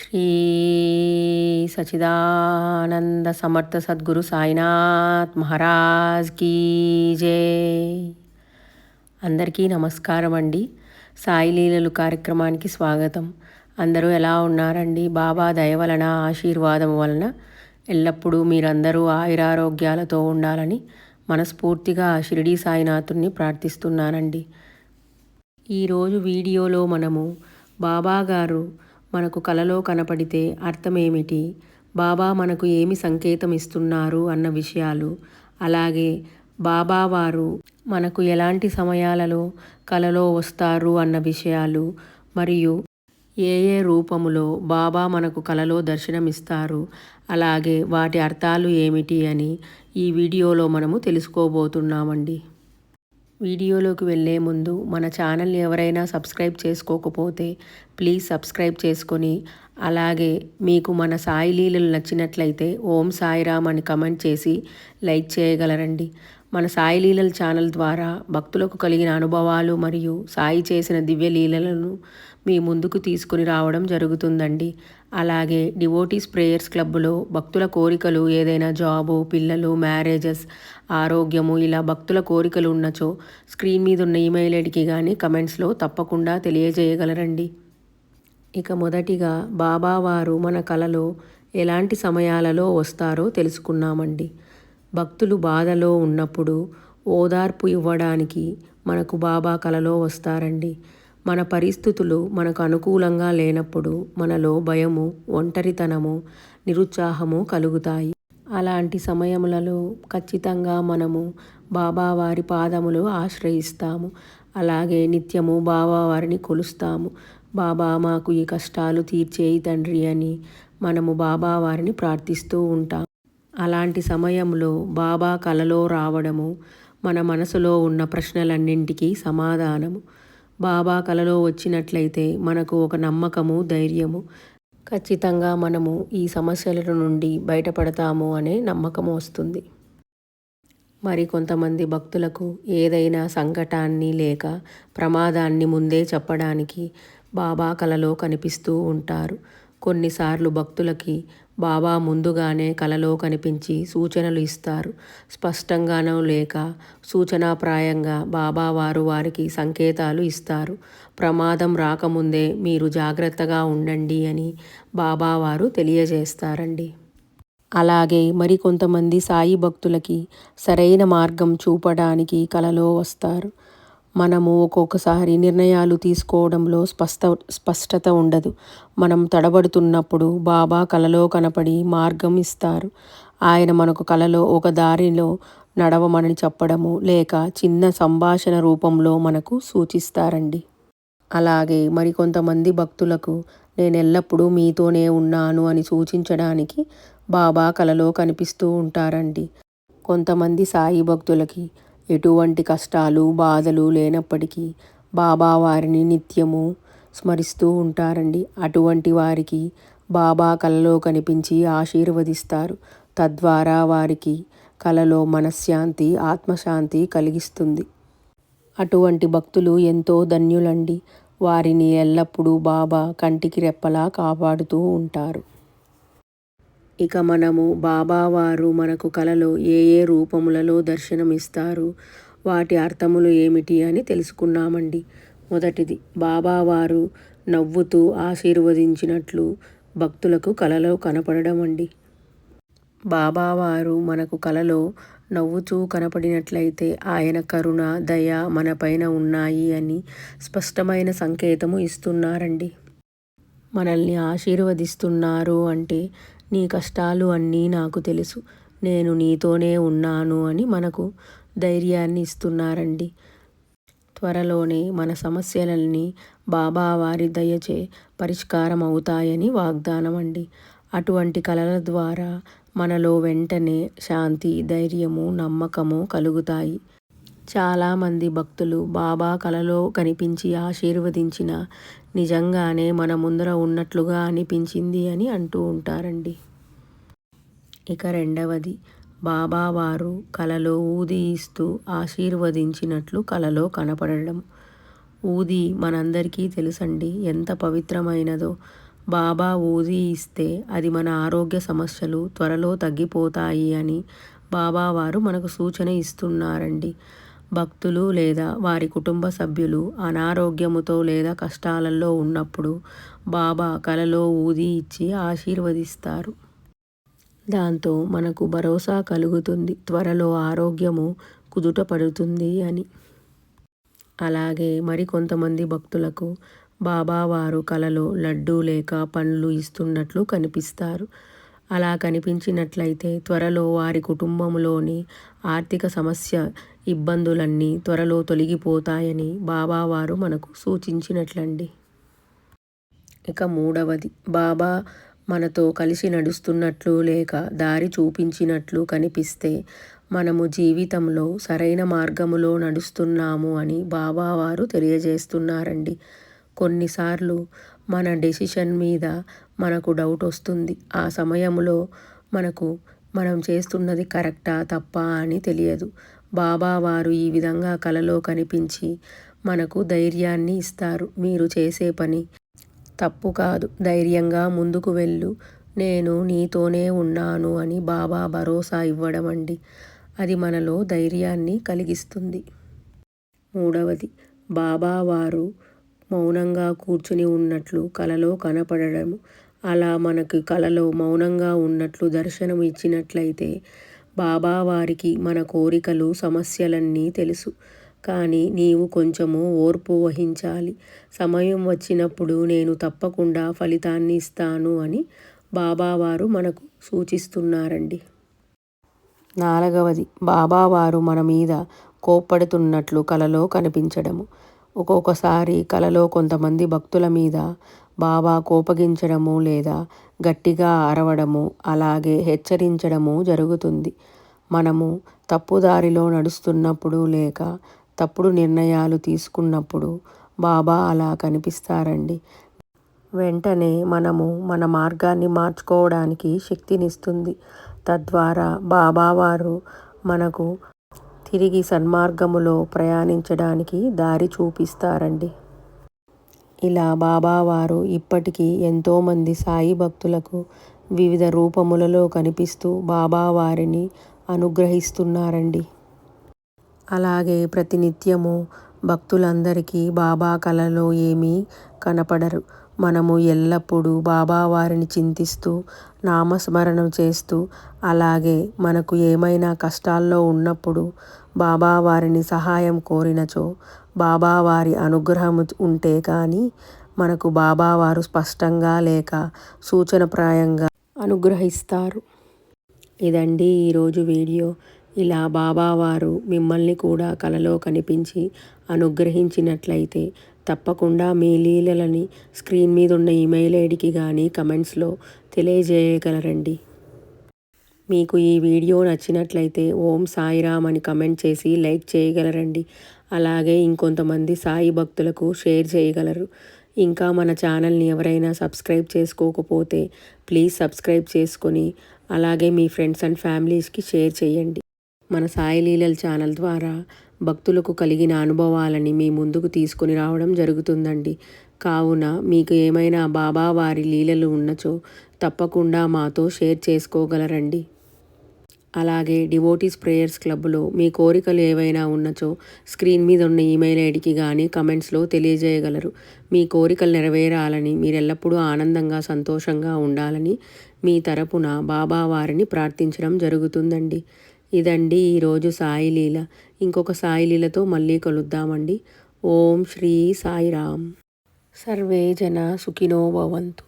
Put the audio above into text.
శ్రీ సచిదానంద సమర్థ సద్గురు సాయినాథ్ మహారాజ్ కీ జై. అందరికీ నమస్కారం అండి. సాయిలీలలు కార్యక్రమానికి స్వాగతం. అందరూ ఎలా ఉన్నారండి? బాబా దయ వలన ఆశీర్వాదం వలన ఎల్లప్పుడూ మీరందరూ ఆయురారోగ్యాలతో ఉండాలని మనస్ఫూర్తిగా షిరిడీ సాయినాథుని ప్రార్థిస్తున్నానండి. ఈరోజు వీడియోలో మనము బాబా గారు మనకు కలలో కనపడితే అర్థమేమిటి? బాబా మనకు ఏమి సంకేతం ఇస్తున్నారు అన్న విషయాలు. అలాగే బాబా వారు మనకు ఎలాంటి సమయాలలో కలలో వస్తారు అన్న విషయాలు. మరియు ఏ ఏ రూపములో బాబా మనకు కలలో దర్శనమిస్తారు. అలాగే వాటి అర్థాలు ఏమిటి అని ఈ వీడియోలో మనము తెలుసుకోబోతున్నామండి. వీడియోలోకి వెళ్ళే ముందు మన ఛానల్ని ఎవరైనా సబ్స్క్రైబ్ చేసుకోకపోతే ప్లీజ్ సబ్స్క్రైబ్ చేసుకొని అలాగే మీకు మన సాయి లీలలు నచ్చినట్లయితే ఓం సాయిరామ్ అని కమెంట్ చేసి లైక్ చేయగలరండి. మన సాయి లీలల ఛానల్ ద్వారా భక్తులకు కలిగిన అనుభవాలు మరియు సాయి చేసిన దివ్య లీలలను మీ ముందుకు తీసుకుని రావడం జరుగుతుందండి. అలాగే డివోటీస్ ప్రేయర్స్ క్లబ్లో భక్తుల కోరికలు ఏదైనా జాబు పిల్లలు మ్యారేజెస్ ఆరోగ్యము ఇలా భక్తుల కోరికలు ఉన్నచో స్క్రీన్ మీద ఉన్న ఈమెయిల్ ఐడికి కానీ కమెంట్స్లో తప్పకుండా తెలియజేయగలరండి. ఇక మొదటిగా బాబావారు మన కలలో ఎలాంటి సమయాలలో వస్తారో తెలుసుకున్నామండి. భక్తులు బాధలో ఉన్నప్పుడు ఓదార్పు ఇవ్వడానికి మనకు బాబా కలలో వస్తారండి. మన పరిస్థితులు మనకు అనుకూలంగా లేనప్పుడు మనలో భయము ఒంటరితనము నిరుత్సాహము కలుగుతాయి. అలాంటి సమయములలో ఖచ్చితంగా మనము బాబావారి పాదములు ఆశ్రయిస్తాము. అలాగే నిత్యము బాబావారిని కొలుస్తాము. బాబా మాకు ఈ కష్టాలు తీర్చేయి తండ్రి అని మనము బాబావారిని ప్రార్థిస్తూ ఉంటాం. అలాంటి సమయంలో బాబా కలలో రావడము మన మనసులో ఉన్న ప్రశ్నలన్నింటికీ సమాధానము. బాబా కలలో వచ్చినట్లయితే మనకు ఒక నమ్మకము ధైర్యము ఖచ్చితంగా మనము ఈ సమస్యల నుండి బయటపడతాము అనే నమ్మకం వస్తుంది. మరి కొంతమంది భక్తులకు ఏదైనా సంకటాన్ని లేక ప్రమాదాన్ని ముందే చెప్పడానికి బాబా కలలో కనిపిస్తూ ఉంటారు. కొన్నిసార్లు భక్తులకి బాబా ముందుగానే కలలో కనిపించి సూచనలు ఇస్తారు. స్పష్టంగానో లేక సూచనాప్రాయంగా బాబా వారు వారికి సంకేతాలు ఇస్తారు. ప్రమాదం రాకముందే మీరు జాగ్రత్తగా ఉండండి అని బాబా వారు తెలియజేస్తారండి. అలాగే మరికొంతమంది సాయి భక్తులకి సరైన మార్గం చూపడానికి కలలో వస్తారు. మనము ఒక్కొక్కసారి నిర్ణయాలు తీసుకోవడంలో స్పష్ట స్పష్టత ఉండదు. మనం తడబడుతున్నప్పుడు బాబా కలలో కనపడి మార్గం ఇస్తారు. ఆయన మనకు కలలో ఒక దారిలో నడవమని చెప్పడము లేక చిన్న సంభాషణ రూపంలో మనకు సూచిస్తారండి. అలాగే మరికొంతమంది భక్తులకు నేను ఎల్లప్పుడూ మీతోనే ఉన్నాను అని సూచించడానికి బాబా కలలో కనిపిస్తూ ఉంటారండి. కొంతమంది సాయి భక్తులకి ఎటువంటి కష్టాలు బాధలు లేనప్పటికీ బాబా వారిని నిత్యము స్మరిస్తూ ఉంటారండి. అటువంటి వారికి బాబా కలలో కనిపించి ఆశీర్వదిస్తారు. తద్వారా వారికి కలలో మనశ్శాంతి ఆత్మశాంతి కలిగిస్తుంది. అటువంటి భక్తులు ఎంతో ధన్యులండి. వారిని ఎల్లప్పుడూ బాబా కంటికి రెప్పలా కాపాడుతూ ఉంటారు. ఇక మనము బాబావారు మనకు కలలో ఏ ఏ రూపములలో దర్శనమిస్తారు? వాటి అర్థములు ఏమిటి అని తెలుసుకున్నామండి. మొదటిది బాబావారు నవ్వుతూ ఆశీర్వదించినట్లు భక్తులకు కలలో కనపడడం అండి బాబావారు మనకు కలలో నవ్వుతూ కనపడినట్లయితే ఆయన కరుణ దయ మనపైన ఉన్నాయి అని స్పష్టమైన సంకేతము ఇస్తున్నారండి. మనల్ని ఆశీర్వదిస్తున్నారు అంటే నీ కష్టాలు అన్నీ నాకు తెలుసు. నేను నీతోనే ఉన్నాను అని మనకు ధైర్యాన్ని ఇస్తున్నారండి. త్వరలోనే మన సమస్యలన్నీ బాబావారి దయచే పరిష్కారం అవుతాయని వాగ్దానం అండి అటువంటి కళల ద్వారా మనలో వెంటనే శాంతి ధైర్యము నమ్మకము కలుగుతాయి. చాలామంది భక్తులు బాబా కలలో కనిపించి ఆశీర్వదించిన నిజంగానే మన ముందర ఉన్నట్లుగా అనిపించింది అని అంటూ ఉంటారండి. ఇక రెండవది బాబా వారు కలలో ఊది ఇస్తూ ఆశీర్వదించినట్లు కలలో కనపడడం. ఊది మనందరికీ తెలుసండి ఎంత పవిత్రమైనదో. బాబా ఊది ఇస్తే అది మన ఆరోగ్య సమస్యలు త్వరలో తగ్గిపోతాయి అని బాబా వారు మనకు సూచన ఇస్తున్నారండి. భక్తులు లేదా వారి కుటుంబ సభ్యులు అనారోగ్యముతో లేదా కష్టాలలో ఉన్నప్పుడు బాబా కలలో ఊది ఇచ్చి ఆశీర్వదిస్తారు. దాంతో మనకు భరోసా కలుగుతుంది. త్వరలో ఆరోగ్యము కుదుట పడుతుంది అని. అలాగే మరికొంతమంది భక్తులకు బాబావారు కలలో లడ్డు లేక పండ్లు ఇస్తున్నట్లు కనిపిస్తారు. అలా కనిపించినట్లయితే త్వరలో వారి కుటుంబంలోని ఆర్థిక సమస్య ఇబ్బందులన్నీ త్వరలో తొలగిపోతాయని బాబావారు మనకు సూచించినట్లండి. ఇక మూడవది. బాబా మనతో కలిసి నడుస్తున్నట్లు లేక దారి చూపించినట్లు కనిపిస్తే మనము జీవితంలో సరైన మార్గములో నడుస్తున్నాము అని బాబావారు తెలియజేస్తున్నారండి. కొన్నిసార్లు మన డెసిషన్ మీద మనకు డౌట్ వస్తుంది. ఆ సమయంలో మనకు మనం చేస్తున్నది కరెక్టా తప్ప అని తెలియదు. బాబా వారు ఈ విధంగా కలలో కనిపించి మనకు ధైర్యాన్ని ఇస్తారు. మీరు చేసే పని తప్పు కాదు. ధైర్యంగా ముందుకు వెళ్ళు. నేను నీతోనే ఉన్నాను అని బాబా భరోసా ఇవ్వడం అండి. అది మనలో ధైర్యాన్ని కలిగిస్తుంది. మూడవది బాబా వారు మౌనంగా కూర్చుని ఉన్నట్లు కలలో కనపడడం అలా మనకు కలలో మౌనంగా ఉన్నట్లు దర్శనం ఇచ్చినట్లయితే బాబా వారికి మన కోరికలు సమస్యలన్నీ తెలుసు. కానీ నీవు కొంచెము ఓర్పు వహించాలి. సమయం వచ్చినప్పుడు నేను తప్పకుండా ఫలితాన్ని ఇస్తాను అని బాబావారు మనకు సూచిస్తున్నారండి. నాలుగవది బాబావారు మన మీద కోప్పడుతున్నట్లు కలలో కనిపించడము. ఒక్కొక్కసారి కలలో కొంతమంది భక్తుల మీద బాబా కోపగించడము లేదా గట్టిగా అరవడము అలాగే హెచ్చరించడము జరుగుతుంది. మనము తప్పుదారిలో నడుస్తున్నప్పుడు లేక తప్పుడు నిర్ణయాలు తీసుకున్నప్పుడు బాబా అలా కనిపిస్తారండి. వెంటనే మనము మన మార్గాన్ని మార్చుకోవడానికి శక్తినిస్తుంది. తద్వారా బాబావారు మనకు తిరిగి సన్మార్గములో ప్రయాణించడానికి దారి చూపిస్తారండి. ఇలా బాబావారు ఇప్పటికీ ఎంతోమంది సాయి భక్తులకు వివిధ రూపములలో కనిపిస్తూ బాబావారిని అనుగ్రహిస్తున్నారండి. అలాగే ప్రతినిత్యము భక్తులందరికీ బాబా కలలో ఏమీ కనపడరు. మనము ఎల్లప్పుడూ బాబా వారిని చింతిస్తూ నామస్మరణం చేస్తూ అలాగే మనకు ఏమైనా కష్టాల్లో ఉన్నప్పుడు బాబా వారిని సహాయం కోరినచో బాబా వారి అనుగ్రహం ఉంటే కానీ మనకు బాబావారు స్పష్టంగా లేక సూచనప్రాయంగా అనుగ్రహిస్తారు. ఇదండి ఈరోజు వీడియో. ఇలా బాబావారు మిమ్మల్ని కూడా కలలో కనిపించి అనుగ్రహించినట్లయితే తప్పకుండా మీ లీలలని స్క్రీన్ మీద ఉన్న ఈమెయిల్ ఐడికి కానీ కమెంట్స్లో తెలియజేయగలరండి. మీకు ఈ వీడియో నచ్చినట్లయితే ఓం సాయిరామ్ అని కమెంట్ చేసి లైక్ చేయగలరండి. అలాగే ఇంకొంతమంది సాయి భక్తులకు షేర్ చేయగలరు. ఇంకా మన ఛానల్ని ఎవరైనా సబ్స్క్రైబ్ చేసుకోకపోతే ప్లీజ్ సబ్స్క్రైబ్ చేసుకొని అలాగే మీ ఫ్రెండ్స్ అండ్ ఫ్యామిలీస్కి షేర్ చేయండి. మన సాయి లీలల ఛానల్ ద్వారా భక్తులకు కలిగిన అనుభవాలని మీ ముందుకు తీసుకుని రావడం జరుగుతుందండి. కావున మీకు ఏమైనా బాబా వారి లీలలు ఉన్నచో తప్పకుండా మాతో షేర్ చేసుకోగలరండి. అలాగే డివోటీస్ ప్రేయర్స్ క్లబ్లో మీ కోరికలు ఏవైనా ఉన్నచో స్క్రీన్ మీద ఉన్న ఈమెయిల్ ఐడికి కానీ కమెంట్స్లో తెలియజేయగలరు. మీ కోరికలు నెరవేరాలని మీరెల్లప్పుడూ ఆనందంగా సంతోషంగా ఉండాలని మీ తరపున బాబా వారిని ప్రార్థించడం జరుగుతుందండి. ఇదండి ఈరోజు సాయిలీల ఇంకొక సాయిలీలతో మళ్ళీ కలుద్దామండి. ఓం శ్రీ సాయిరామ్. సర్వే జన సుఖినో భవంతు.